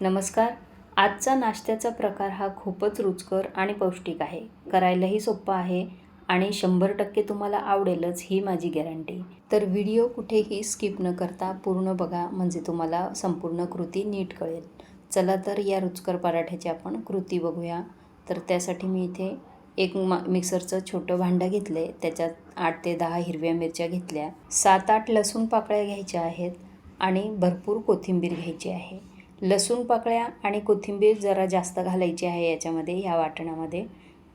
नमस्कार. आजचा नाश्त्याचा प्रकार हा खूपच रुचकर आणि पौष्टिक आहे. करायलाही सोपा आहे आणि शंभर टक्के तुम्हाला आवडेलच ही माझी गॅरंटी. तर व्हिडिओ कुठेही स्किप न करता पूर्ण बघा म्हणजे तुम्हाला संपूर्ण कृती नीट कळेल. चला तर या रुचकर पराठ्याची आपण कृती बघूया. तर त्यासाठी मी इथे एक मा मिक्सरचं छोटं भांडं घेतलं आहे त्याच्यात आठ ते दहा हिरव्या मिरच्या घेतल्या. सात आठ लसूण पाकळ्या घ्यायच्या आहेत आणि भरपूर कोथिंबीर घ्यायची आहे. लसूण पाकळ्या आणि कोथिंबीर जरा जास्त घालायची आहे याच्यामध्ये ह्या वाटणामध्ये.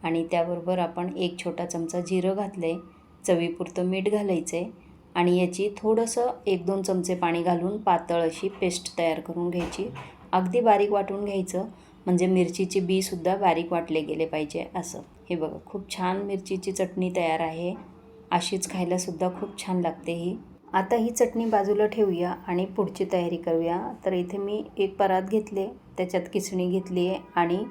आणि त्याबरोबर आपण एक छोटा चमचा जिरं घातलं आहे चवीपुरतं मीठ घालायचं आहे आणि याची थोडंसं एक दोन चमचे पाणी घालून पातळ अशी पेस्ट तयार करून घ्यायची. अगदी बारीक वाटून घ्यायचं म्हणजे मिरचीचे बीसुद्धा बारीक वाटले गेले पाहिजे असं. हे बघा खूप छान मिरचीची चटणी तयार आहे. अशीच खायलासुद्धा खूप छान लागते ही. आता ही चटणी बाजूला ठेवूया आणि पुढची तयारी करूया. तर इथे मी एक परात घेतले त्याच्यात किसणी घेतली आहे आणि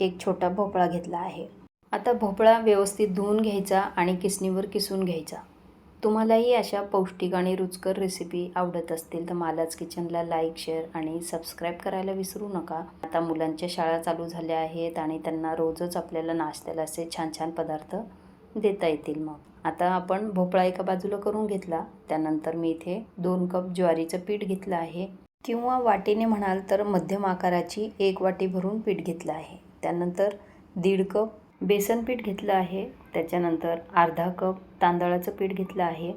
एक छोटा भोपळा घेतला आहे. आता भोपळा व्यवस्थित धुवून घ्यायचा आणि किसणीवर किसून घ्यायचा. तुम्हालाही अशा पौष्टिक आणि रुचकर रेसिपी आवडत असतील तर मालाच किचनला लाईक शेअर आणि सबस्क्राईब करायला विसरू नका. आता मुलांच्या शाळा चालू झाल्या आहेत आणि त्यांना रोजच आपल्याला नाश्त्याला असे छान छान पदार्थ देता येतील मग. आता आपण भोपळा एका बाजूला करून घेतला. त्यानंतर मी इथे दोन कप ज्वारीचं पीठ घेतलं आहे. किंवा वाटीने म्हणाल तर मध्यम आकाराची एक वाटी भरून पीठ घेतलं आहे. त्यानंतर दीड कप बेसन पीठ घेतलं आहे. त्याच्यानंतर अर्धा कप तांदळाचं पीठ घेतलं आहे.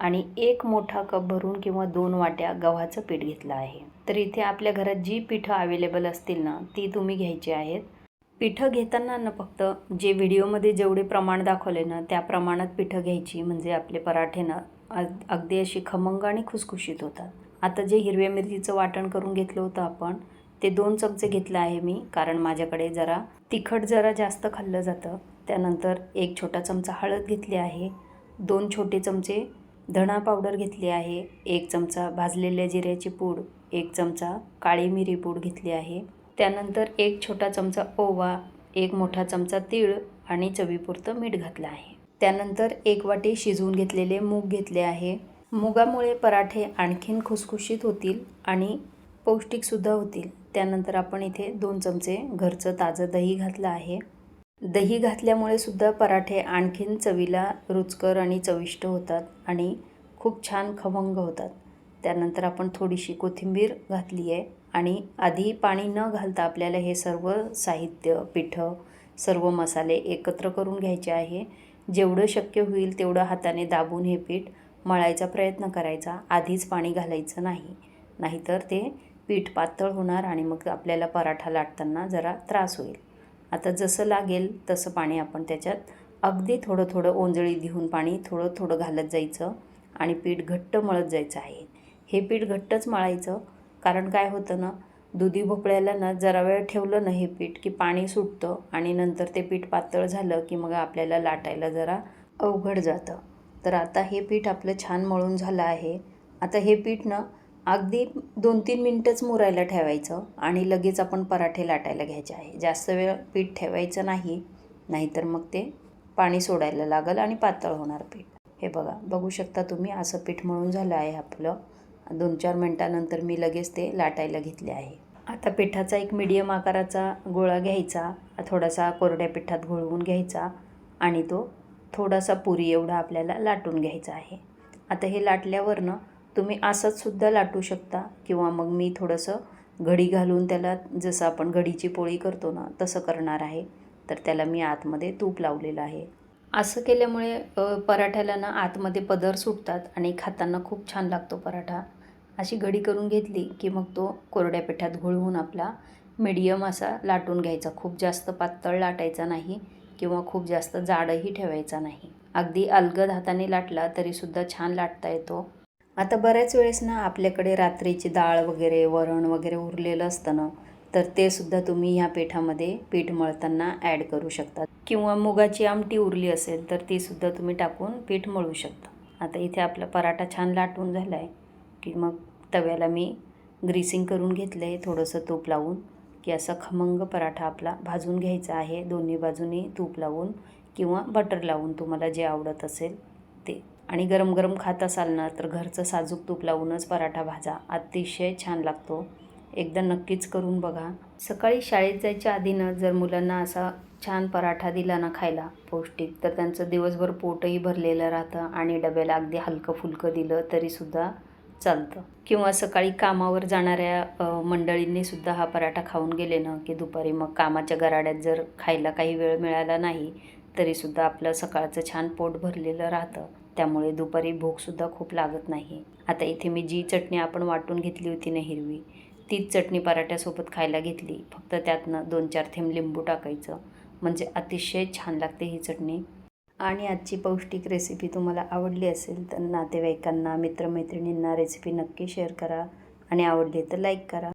आणि एक मोठा कप भरून किंवा दोन वाट्या गव्हाचं पीठ घेतलं आहे. तर इथे आपल्या घरात जी पिठं अवेलेबल असतील ना ती तुम्ही घ्यायची आहेत. पिठं घेताना ना फक्त जे व्हिडिओमध्ये जेवढे प्रमाण दाखवले ना त्या प्रमाणात पिठं घ्यायची म्हणजे आपले पराठे ना अग- अगदी अशी खमंग आणि खुसखुशीत होतात. आता जे हिरव्या मिरचीचं वाटण करून घेतलं होतं आपण ते दोन चमचे घेतलं आहे मी कारण माझ्याकडे जरा तिखट जरा जास्त खाल्लं जातं. त्यानंतर एक छोटा चमचा हळद घेतली आहे दोन छोटे चमचे धणा पावडर घेतली आहे एक चमचा भाजलेल्या जिऱ्याची पूड एक चमचा काळी मिरी पूड घेतली आहे. त्यानंतर एक छोटा चमचा ओवा एक मोठा चमचा तीळ आणि चवीपुरतं मीठ घातलं आहे. त्यानंतर एक वाटी शिजवून घेतलेले मूग घेतले आहे. मुगामुळे पराठे आणखीन खुसखुशीत होतील आणि पौष्टिकसुद्धा होतील. त्यानंतर आपण इथे दोन चमचे घरचं ताजं दही घातलं आहे. दही घातल्यामुळे सुद्धा पराठे आणखीन चवीला रुचकर आणि चविष्ट होतात आणि खूप छान खमंग होतात. त्यानंतर आपण थोडीशी कोथिंबीर घातली आहे आणि आधी पाणी न घालता आपल्याला हे सर्व साहित्य पिठं सर्व मसाले एकत्र करून घ्यायचे आहे. जेवढं शक्य होईल तेवढं हाताने दाबून हे पीठ मळायचा प्रयत्न करायचा. आधीच पाणी घालायचं नाही. नाहीतर ते पीठ पातळ होणार आणि मग आपल्याला पराठा लाटताना जरा त्रास होईल. आता जसं लागेल तसं पाणी आपण त्याच्यात अगदी थोडं थोडं ओंजळी घेऊन पाणी थोडं थोडं घालत जायचं आणि पीठ घट्ट मळत जायचं आहे. हे पीठ घट्टच मळायचं. कारण काय होतं ना दुधी भोपळ्याला ना जरा वेळ ठेवलं ना हे पीठ की पाणी सुटतं आणि नंतर ते पीठ पातळ झालं की मग आपल्याला लाटायला जरा अवघड जातं. तर आता हे पीठ आपलं छान मळून झालं आहे. आता हे पीठ ना अगदी दोन तीन मिनटंच मुरायला ठेवायचं आणि लगेच आपण पराठे लाटायला घ्यायचे आहे. जास्त वेळ पीठ ठेवायचं नाही नाहीतर मग ते पाणी सोडायला लागेल आणि पातळ होणार पीठ. हे बघा बघू शकता तुम्ही असं पीठ मळून झालं आहे आपलं. दोन चार मिनटानंतर मी लगेच ते लाटायला घेतले आहे. आता पिठाचा एक मीडियम आकाराचा गोळा घ्यायचा थोडासा कोरड्या पिठात घोळवून घ्यायचा आणि तो थोडासा पुरी एवढा आपल्याला लाटून घ्यायचा आहे. आता हे लाटल्यावरनं तुम्ही असंचसुद्धा लाटू शकता किंवा मग मी थोडंसं घडी घालून त्याला जसं आपण घडीची पोळी करतो ना तसं करणार आहे. तर त्याला मी आतमध्ये तूप लावलेलं आहे. असं केल्यामुळे पराठ्याला ना आतमध्ये पदर सुटतात आणि खाताना खूप छान लागतो पराठा. अशी घडी करून घेतली की मग तो कोरड्या पिठात घोळवून आपला मीडियम असा लाटून घ्यायचा. खूप जास्त पातळ लाटायचा नाही किंवा खूप जास्त जाडही ठेवायचा नाही. अगदी अलगद हाताने लाटला तरीसुद्धा छान लाटता येतो. आता बऱ्याच वेळेस ना आपल्याकडे रात्रीची डाळ वगैरे वरण वगैरे उरलेलं असतं ना तर ते सुद्धा तुम्ही ह्या पिठामध्ये पीठ मळताना ॲड करू शकता किंवा मुगाची आमटी उरली असेल तर ती सुद्धा तुम्ही टाकून पीठ मळू शकता. आता इथे आपला पराठा छान लाटून झाला आहे की मग तव्याला मी ग्रीसिंग करून घेतलं आहे थोडंसं तूप लावून की असा खमंग पराठा आपला भाजून घ्यायचा आहे. दोन्ही बाजूनी तूप लावून किंवा बटर लावून तुम्हाला जे आवडत असेल ते. आणि गरम गरम खात असाल ना तर घरचं साजूक तूप लावूनच पराठा भाजा. अतिशय छान लागतो. एकदा नक्कीच करून बघा. सकाळी शाळेत जायच्या आधीनं जर मुलांना असा छान पराठा दिला ना खायला पौष्टिक तर त्यांचं दिवसभर पोटही भरलेलं राहतं आणि डब्याला अगदी हलकं फुलकं दिलं तरीसुद्धा चालतं. किंवा सकाळी कामावर जाणाऱ्या मंडळींनीसुद्धा मंडळींनी सुद्धा हा पराठा खाऊन गेले ना की दुपारी मग कामाच्या गराड्यात जर खायला काही वेळ मिळाला नाही तरीसुद्धा आपलं सकाळचं छान पोट भरलेलं राहतं. त्यामुळे दुपारी भूकसुद्धा खूप लागत नाही. आता इथे मी जी चटणी आपण वाटून घेतली होती ना हिरवी तीच चटणी पराठ्यासोबत खायला घेतली. फक्त त्यातनं दोन चार थेंब लिंबू टाकायचं. म्हणजे अतिशय छान लागते ही चटणी. आणि आजची पौष्टिक रेसिपी तुम्हाला आवडली असेल तर नातेवाईकांना मित्रमैत्रिणींना रेसिपी नक्की शेअर करा. आणि आवडली तर लाईक करा.